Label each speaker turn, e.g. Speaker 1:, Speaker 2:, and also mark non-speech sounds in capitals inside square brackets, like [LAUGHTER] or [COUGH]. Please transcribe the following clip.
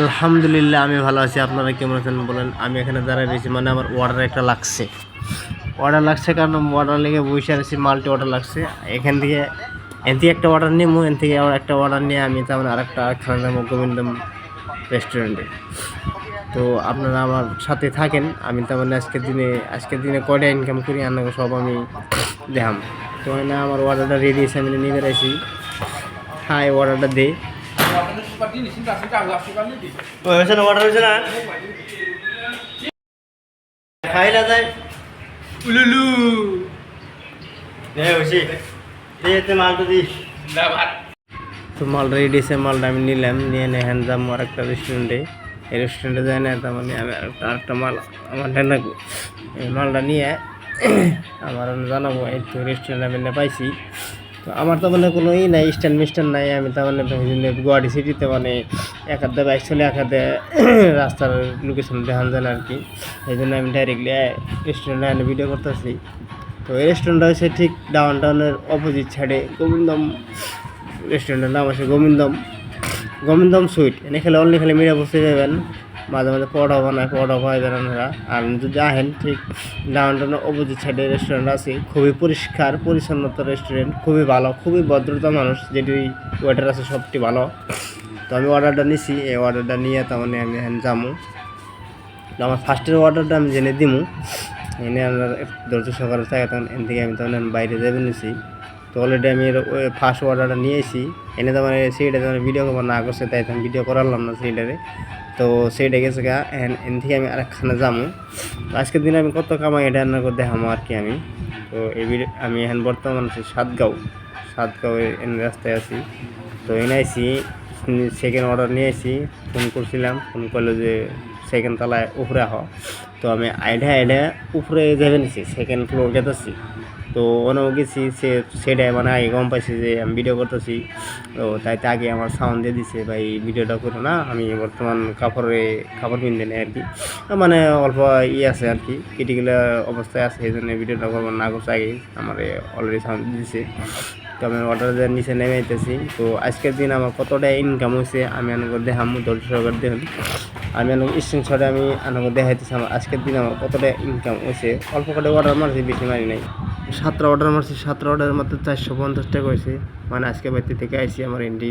Speaker 1: আলহামদুলিল্লাহ, আমি ভালো আছি। আপনারা কেমন আছেন বলেন? আমি এখানে দাঁড়ায় রয়েছি মানে আমার অর্ডার একটা লাগছে। অর্ডার লাগছে কারণ অর্ডার লেগে বসে আছি মাল্টি অর্ডার লাগছে। এখান থেকে এন থেকে একটা অর্ডার নিয়ে এন থেকে আবার একটা অর্ডার নিয়ে আমি তেমন আরেকটা আরেকখানে যাব গোবিন্দম রেস্টুরেন্টে তো আপনারা আমার সাথে থাকেন, আমি তেমন আজকের দিনে আজকের দিনে কয়টা ইনকাম করি আপনাকে সব আমি দেখাম। তো না আমার অর্ডারটা রেডি আছে আমি নিয়ে বেড়াইছি। হ্যাঁ অর্ডারটা দে। হয়েছে না অর্ডার হয়েছে না? খাই যায় উলুলু। হয়েছে। দিয়ে মালটা দিস। তো মালটা রেডি আছে মালটা আমি নিলাম নিয়ে নিয়ে হ্যান্ড যাব আর একটা রেস্টুরেন্টে এই রেস্টুরেন্টে যায় না তার মানে আমি আরেকটা আরেকটা মাল আমার ঠান্ডা এই মালটা নিয়ে আমার জানাব এই তো রেস্টুরেন্ট আমি পাইছি। তো আমার তো মানে কোনো ই নাই স্ট্যান্ড মিস্ট্যান্ড নাই, আমি তার মানে গুয়াহাটি সিটিতে মানে এক হাতে বাইক চলে এক হাতে [CLEARS THROAT] রাস্তার লোকেশন দেখান যায় আর কি। এই জন্য আমি ডাইরেক্টলি রেস্টুরেন্টে এনে ভিডিও করতেছি। তো এই রেস্টুরেন্টটা হচ্ছে ঠিক ডাউন টাউনের অপোজিট সাইডে গোবিন্দম রেস্টুরেন্টের নাম আছে গোবিন্দম। গোবিন্দম সুইট। এনে খেলে অনলি খালি মিরা বসে যাবেন মাঝে মাঝে পড়া বানায় পড়া পাই বেড়ানোরা আর যদি আহেন, ঠিক ডাউন টাউনের অপোজিট সাইডে রেস্টুরেন্ট আছে, খুবই পরিষ্কার পরিচ্ছন্নতা রেস্টুরেন্ট খুবই ভালো, খুবই ভদ্রতা মানুষ যেটি ওয়েটার আছে সবটি ভালো। তো আমি অর্ডারটা নিছি, এই অর্ডারটা নিয়ে তার মানে আমি এখানে যাব আমার ফার্স্টের অর্ডারটা আমি জেনে দিমু, এনে আপনার ধৈর্য সহকারে থাকে তখন এন থেকে আমি তখন বাইরে যাবে নিছি। তো অলরেডি আমি ফার্স্ট অর্ডারটা নিয়ে এসেছি এনে তো মানে সেইটা তো ভিডিও করব না করছে, তাই আমি ভিডিও করালাম না সেইটারে। তো সেইটা গেছে গা, এন এন থেকে আমি আরেকখানে যাব তো আজকের দিনে আমি কত কামাই এটা রান্না করে দেখামো আর কি আমি। তো এই ভিডিও আমি এখন বর্তমান আছি সাতগাঁও। সাতগাঁও এন রাস্তায় আছি। তো এনে আইসি সেকেন্ড অর্ডার নিয়ে আসি ফোন করছিলাম, ফোন করল যে সেকেন্ড তলায় উপরে আহ। তো আমি আইডা আইডা উপরে যাবে নিছি সেকেন্ড ফ্লোর যেতেছি তো অনেক গেছি, সে, সেটাই মানে আগে গম পাইছি যে আমি ভিডিও করতেছি। তো তাই আগে আমার সাউন্ড দিয়ে দিছে, ভাই ভিডিওটা করো না, আমি বর্তমান কাপড়ে, কাপড় কিনতে নেই আর কি মানে অল্প ই আছে আর কি ক্রিটিক্যাল অবস্থায় আছে এই জন্য ভিডিওটা করব না করছে আগে, আমার অলরেডি সাউন্ড দিছে। তো আমি অর্ডার দেওয়ার নিচে নেমে যেতেছি তো আজকের দিন আমার কতটা ইনকাম হয়েছে আমি আনন্দ দেখাম, ধৈর্য সহকারে দেখুন। আমি আনুক স্ক্রিনশটে আমি আনন্দ দেখাইতেছি আমার আজকের দিন আমার কতটা ইনকাম হয়েছে। অল্প করে অর্ডার মারছি, বেশি মারি নাই। সাতটা অর্ডার মারছি, সাতটা অর্ডার মাত্র চারশো পঞ্চাশ টাকা হয়েছে। মানে আজকে বাড়িতে থেকে আইসি আমার ইন্ডি